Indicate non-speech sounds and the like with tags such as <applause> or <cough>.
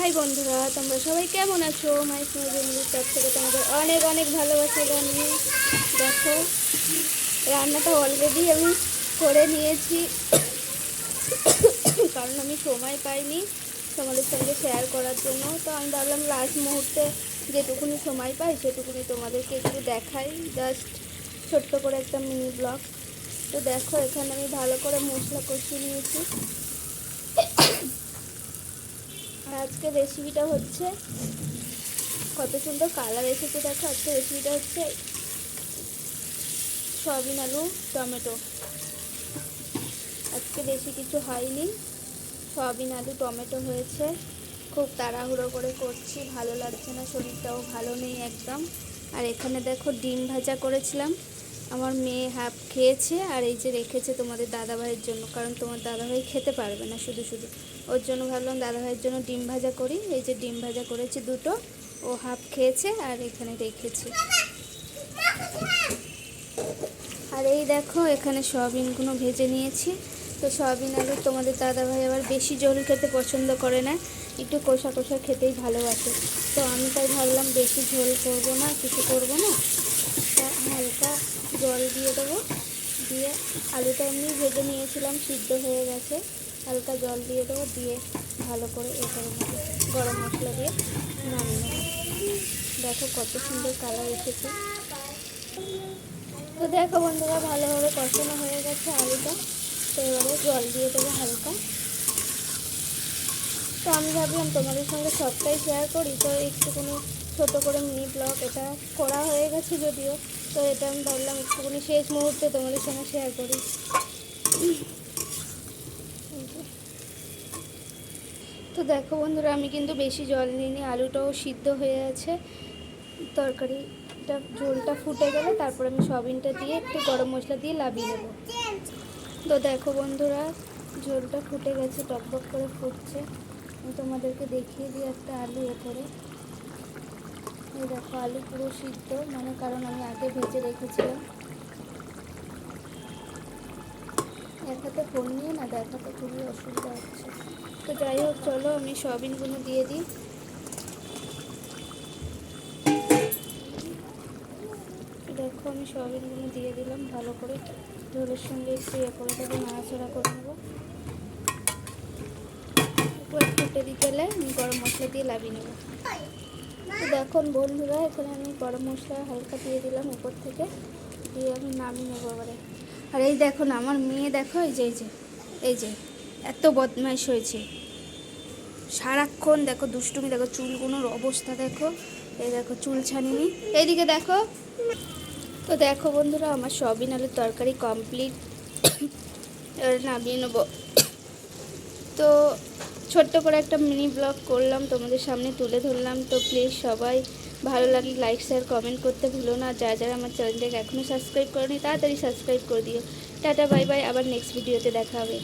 High বন্ধুরা, তোমরা সবাই কেমন আছো? মাই ফ্যামিলির তরফ থেকে তোমাদের অনেক অনেক ভালোবাসা জানিয়ে দেখো, রান্নাটা অলরেডি আমি করে নিয়েছি। কারণ আমি সময় পাইনি তোমাদের সঙ্গে শেয়ার করার জন্য। তো আমি ভাবলাম লাস্ট মুহূর্তে যেটুকুনি সময় পাই সেটুকুনি তোমাদেরকে একটু দেখাই। জাস্ট ছোট্ট করে একটা মিনি ব্লগ তো দেখো, এখানে আমি ভালো করে মশলা কষিয়ে নিয়েছি। আজকে রেসিপিটা হচ্ছে কত সুন্দর কালার এসেছে দেখো। আজকে রেসিপিটা হচ্ছে সয়াবিন আলু, টমেটো। আজকে বেশি কিছু হয়নি। সয়াবিন আলু, টমেটো হয়েছে। খুব তাড়াহুড়ো করে করছি, ভালো লাগছে না, শরীরটাও ভালো নেই একদম। আর এখানে দেখো ডিম ভাজা করেছিলাম। আমার মেয়ে হাফ খেয়েছে আর এই যে রেখেছে তোমাদের দাদাভাইয়ের জন্য, কারণ তোমার দাদাভাই খেতে পারবে না শুধু শুধু। ওর জন্য ভাবলাম দাদাভাইয়ের জন্য ডিম ভাজা করি, এই যে ডিম ভাজা করেছি দুটো, ও হাফ খেয়েছে আর এখানে রেখেছি। আর এই দেখো, এখানে সয়াবিনগুলো ভেজে নিয়েছি। তো সয়াবিন আলু তোমাদের দাদাভাই আবার বেশি জল খেতে পছন্দ করে না, একটু কষা কষা খেতেই ভালোবাসে। তো আমি তাই ভাবলাম বেশি ঝোল করব না, কিছু করব না। হালকা জল দিয়ে দেবো। দিয়ে আলুটা এমনি ভেজে নিয়েছিলাম, সিদ্ধ হয়ে গেছে। হালকা জল দিয়ে দেবো, দিয়ে ভালো করে এ করে নেব গরম মশলা দিয়ে নামিয়ে দেখো কত সুন্দর কালার এসেছে। তো দেখো বন্ধুরা, ভালোভাবে কষানো হয়ে গেছে আলুটা। তো এবারে জল দিয়ে দেবো হালকা। তো আমি ভাবলাম তোমাদের সঙ্গে সবটাই শেয়ার করি। তো একটুখানি ছোটো করে মিনি ব্লগ এটা করা হয়ে গেছে যদিও। তো এটা আমি ভাবলাম একটুখানি শেষ মুহূর্তে তোমাদের সঙ্গে শেয়ার করি। তো দেখো বন্ধুরা, আমি কিন্তু বেশি জল নিইনি, আলুটাও সিদ্ধ হয়ে আছে। তরকারিটা, ঝোলটা ফুটে গেলে তারপর আমি সয়াবিনটা দিয়ে একটু গরম মশলা দিয়ে লাভিয়ে নেব। তো দেখো বন্ধুরা, ঝোলটা ফুটে গেছে, টকবক করে ফুটছে। আমি তোমাদেরকে দেখিয়ে দিই একটা আলু এ করে এই দেখো, আলু পুরো সিদ্ধ মানে কারণ আমি আগে ভেজে রেখেছিলাম। দেখাতে ফোন নিয়ে না দেখাতে খুবই অসুবিধা হচ্ছে। তো যাই হোক, চলো আমি সয়াবিনগুলো দিয়ে দিই। দেখো, আমি সয়াবিনগুলো দিয়ে দিলাম ভালো করে। ঝোলের সঙ্গে একটু ইয়ে করে দেবো, নাড়াচাড়া করে নেব। গেলে আমি গরম মশলা দিয়ে লাভিয়ে নেব। তো দেখুন বন্ধুরা, এখানে আমি গরম মশলা হালকা দিয়ে দিলাম উপর থেকে, দিয়ে আমি নামিয়ে নেব এবারে। আর এই দেখো না, আমার মেয়ে দেখো, এই যে এই যে এই যে, এত বদমাইশ হয়েছে। সারাক্ষণ দেখো দুষ্টুমি, দেখো চুলগুলোর অবস্থা দেখো, এই দেখো চুল ছানিনি। এইদিকে দেখো, তো দেখো বন্ধুরা, আমার সবিন আলুর তরকারি কমপ্লিট <coughs> নামিয়ে নেব। তো ছোট্ট করে একটা মিনি ব্লগ করলাম, তোমাদের সামনে তুলে ধরলাম। তো প্লিজ সবাই ভালো লাগলে লাইক শেয়ার কমেন্ট করতে ভুলো না। যা যারা আমার চ্যানেলটাকে এখনও সাবস্ক্রাইব করেনি, তাড়াতাড়ি সাবস্ক্রাইব করে দিও। টাটা বাই বাই আবার নেক্সট ভিডিওতে দেখা হবে।